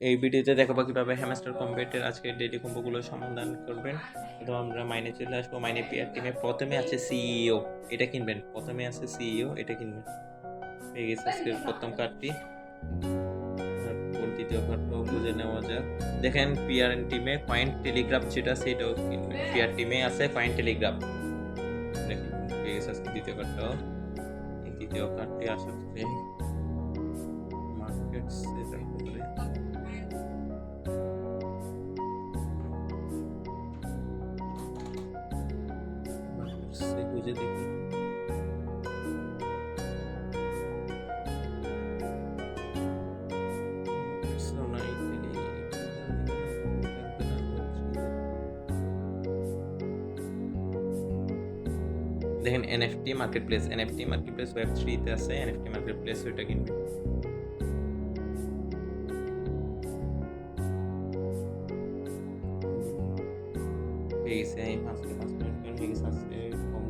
এই ভিডিওতে দেখাবো কীভাবে হ্যামস্টার কম্বেটের আজকে ডেইলি কম্বোগুলো সমাধান করবেন। তো আমরা মাইনে চলে আসব মাইনে পিয়ার টিমে প্রথমে আছে সিইও এটা কিনবেন। প্রথমে আছে সিইও এটা কিনবেন। পেয়ে গেছে আজকের প্রথম কার্ডটি দ্বিতীয় কার্ডটাও বুঝে নেওয়া যাক। দেখেন পিয়ার টিমে পয়েন্ট টেলিগ্রাফ যেটা সেটাও কিনবেন। পিয়ার টিমে আছে পয়েন্ট টেলিগ্রাফ দেখেন পেয়ে গেছে আজকে দ্বিতীয় কার্ডটাও দ্বিতীয় কার্ডটি আসলে সে খুঁজে দেখি সোনাই টেলি দেখেন NFT marketplace NFT marketplace web থ্রিতে আছে এনএফটি মার্কেট প্লেস ওইটা কিনবে পেয়ে গেছে এই পাঁচটা পাঁচ মিনিট হয়ে গেছে আজকে সবাই